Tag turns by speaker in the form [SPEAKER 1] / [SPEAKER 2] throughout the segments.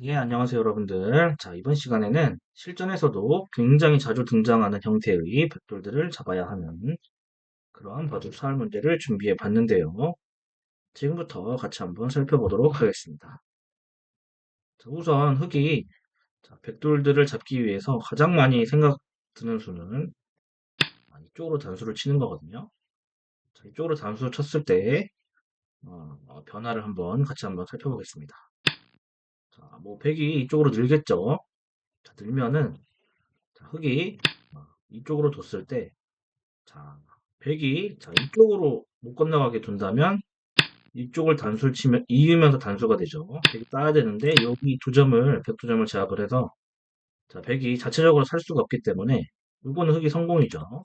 [SPEAKER 1] 예, 안녕하세요, 여러분들. 자, 이번 시간에는 실전에서도 굉장히 자주 등장하는 형태의 벽돌들을 잡아야 하는 그러한 바둑 사활 문제를 준비해 봤는데요. 지금부터 같이 한번 살펴보도록 하겠습니다. 자, 우선 흙이 자, 벽돌들을 잡기 위해서 가장 많이 생각 드는 수는 아, 이쪽으로 단수를 치는 거거든요. 자, 이쪽으로 단수를 쳤을 때 어, 어, 변화를 한번 같이 한번 살펴보겠습니다. 자, 뭐 백이 이쪽으로 늘겠죠. 자, 늘면은 자, 흙이 어, 이쪽으로 뒀을 때, 자, 백이 자, 이쪽으로 못 건너가게 둔다면 이쪽을 단수를 치면 이으면서 단수가 되죠. 백이 따야 되는데 여기 두 점을 백두 점을 제압을 해서 자, 백이 자체적으로 살 수가 없기 때문에 이거는 흙이 성공이죠.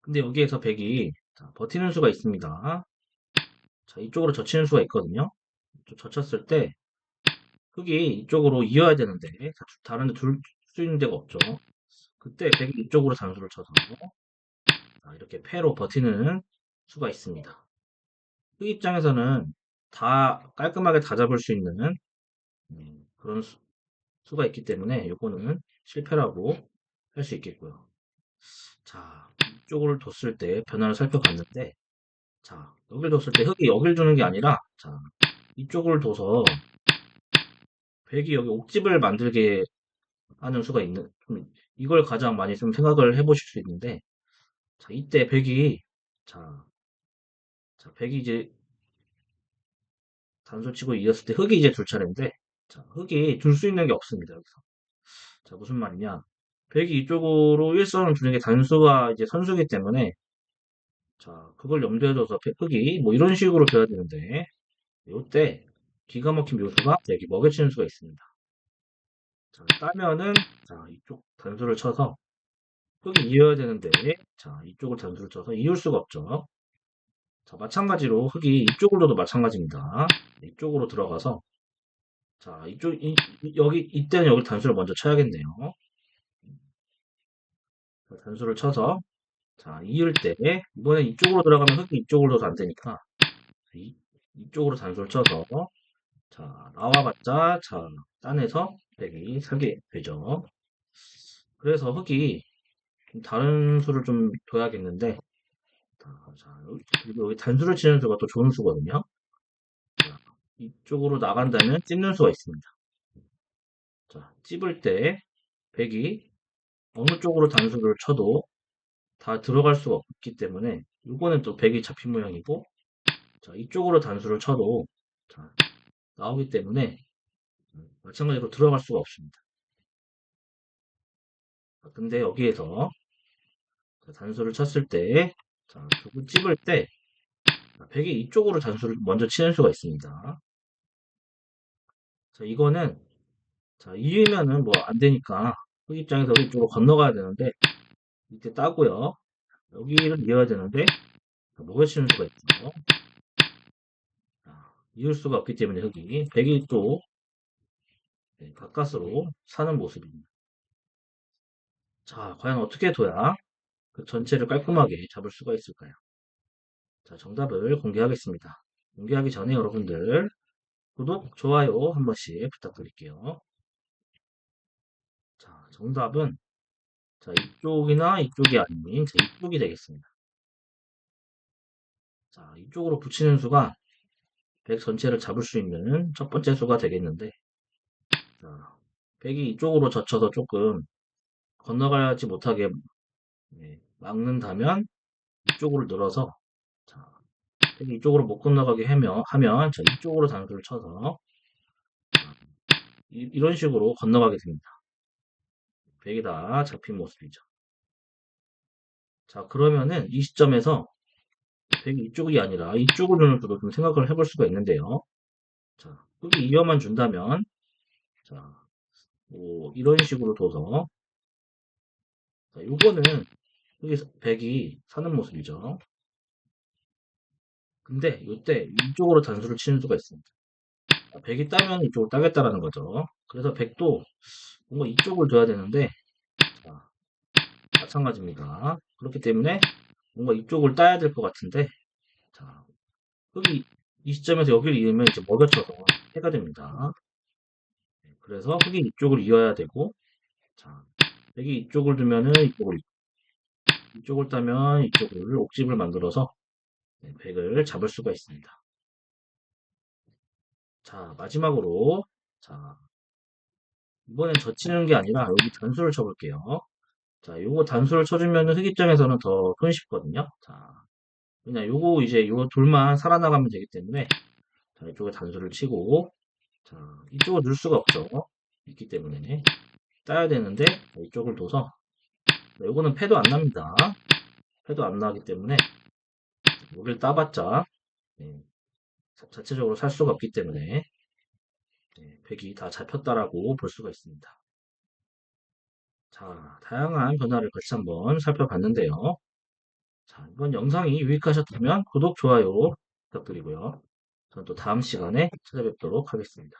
[SPEAKER 1] 근데 여기에서 백이 자, 버티는 수가 있습니다. 자, 이쪽으로 젖히는 수가 있거든요. 젖혔을 때 흙이 이쪽으로 이어야 되는데 자, 다른 데 둘 수 있는 데가 없죠. 그때 백이 이쪽으로 단수를 쳐서 자, 이렇게 패로 버티는 수가 있습니다. 그 입장에서는 다 깔끔하게 다 잡을 수 있는 음, 그런 수, 가 있기 때문에 이거는 실패라고 할 수 있겠고요. 자, 이쪽을 뒀을 때 변화를 살펴봤는데 자, 여길 뒀을 때 흙이 여길 두는 게 아니라 자, 이쪽을 둬서 백이 여기 옥집을 만들게 하는 수가 있는 좀 이걸 가장 많이 좀 생각을 해보실 수 있는데 자, 이때 백이 자, 자, 백이 이제 단수 치고 이었을 때 흙이 이제 둘 차례인데 자, 흙이 둘 수 있는 게 없습니다. 여기서. 자, 무슨 말이냐? 백이 이쪽으로 일선을 두는 게 단수와 이제 선수기 때문에 자, 그걸 염두에 둬서 백- 흙이 뭐 이런 식으로 돼야 되는데 이때 기가 막힌 묘수가 여기 먹여치는 수가 있습니다. 자, 따면은 자, 이쪽 단수를 쳐서 흙이 이어야 되는데 자, 이쪽을 단수를 쳐서 이을 수가 없죠. 자, 마찬가지로 흙이 이쪽으로도 마찬가지입니다. 이쪽으로 들어가서 자, 이쪽, 이, 이- 여기, 이때는 여기 단수를 먼저 쳐야겠네요. 자, 단수를 쳐서, 자, 이을 때, 이번에 이쪽으로 들어가면 흙이 이쪽으로 도 안 되니까, 이, 이쪽으로 단수를 쳐서, 자, 나와봤자, 자, 딴에서 백이 살게 되죠. 그래서 흙이 좀 다른 수를 좀 둬야겠는데, 자, 여기 단수를 치는 수가 또 좋은 수거든요. 자, 이쪽으로 나간다면 찝는 수가 있습니다. 자, 찝을 때, 백이 어느 쪽으로 단수를 쳐도 다 들어갈 수가 없기 때문에 이거는 또 백이 잡힌 모양이고 자 이쪽으로 단수를 쳐도 자, 나오기 때문에 마찬가지로 들어갈 수가 없습니다. 근데 여기에서 단수를 쳤을 때 자, 두을 찝을 때 백이 이쪽으로 단수를 먼저 치는 수가 있습니다. 자 이거는 자 이으면은 뭐 안 되니까 흑 입장에서 이쪽으로 건너가야 되는데 이때 따고요. 여기를 이어야 되는데 뭐가 치는 수가 있죠. 이을 수가 없기 때문에 흙이 백이 또 네, 가까스로 사는 모습입니다. 자, 과연 어떻게 둬야 그 전체를 깔끔하게 잡을 수가 있을까요? 자, 정답을 공개하겠습니다. 공개하기 전에 여러분들 구독, 좋아요 한 번씩 부탁드릴게요. 자, 정답은 자, 이쪽이나 이쪽이 아닌 자, 이쪽이 되겠습니다. 자, 이쪽으로 붙이는 수가 100 전체를 잡을 수 있는 첫 번째 수가 되겠는데 자, 100이 이쪽으로 젖혀서 조금 건너가지 못하게 네, 막는다면 이쪽으로 늘어서 자, 이쪽으로 못 건너가게 하면, 하면 자, 이쪽으로 단수를 쳐서 이, 런 식으로 건너가게 됩니다. 백이 다 잡힌 모습이죠. 자 그러면은 이 시점에서 백이 이쪽이 아니라 이쪽으로는 좀 생각을 해볼 수가 있는데요. 자 여기 이어만 준다면 자 뭐 이런 식으로 둬서 자 요거는 여기 백이 사는 모습이죠. 근데 이때 이쪽으로 단수를 치는 수가 있습니다. 100이 따면 이쪽을 따겠다라는 거죠. 그래서 100도 뭔가 이쪽을 둬야 되는데 자, 마찬가지입니다. 그렇기 때문에 뭔가 이쪽을 따야 될 것 같은데 자, 여기 이 시점에서 여기를 이으면 이제 먹여쳐서 해가 됩니다. 그래서 흙이 이쪽을 이어야 되고, 자, 백이 이쪽을 두면은 이쪽을, 이쪽을 따면 이쪽을 옥집을 만들어서 네, 백을 잡을 수가 있습니다. 자, 마지막으로, 자, 이번엔 젖히는 게 아니라 여기 단수를 쳐볼게요. 자, 요거 단수를 쳐주면은 흑 입장에서는 더 손쉽거든요. 자, 그냥 요거 이제 요 돌만 살아나가면 되기 때문에 자, 이쪽에 단수를 치고 자, 이쪽을 넣을 수가 없죠. 있기 때문에 따야 되는데 자, 이쪽을 둬서 자, 요거는 패도 안 납니다. 패도 안 나기 때문에 여기를 따봤자 네, 자- 자체적으로 살 수가 없기 때문에 네, 백이 다 잡혔다라고 볼 수가 있습니다. 자, 다양한 변화를 같이 한번 살펴봤는데요. 자, 이번 영상이 유익하셨다면 구독, 좋아요 부탁드리고요. 저는 또 다음 시간에 찾아뵙도록 하겠습니다.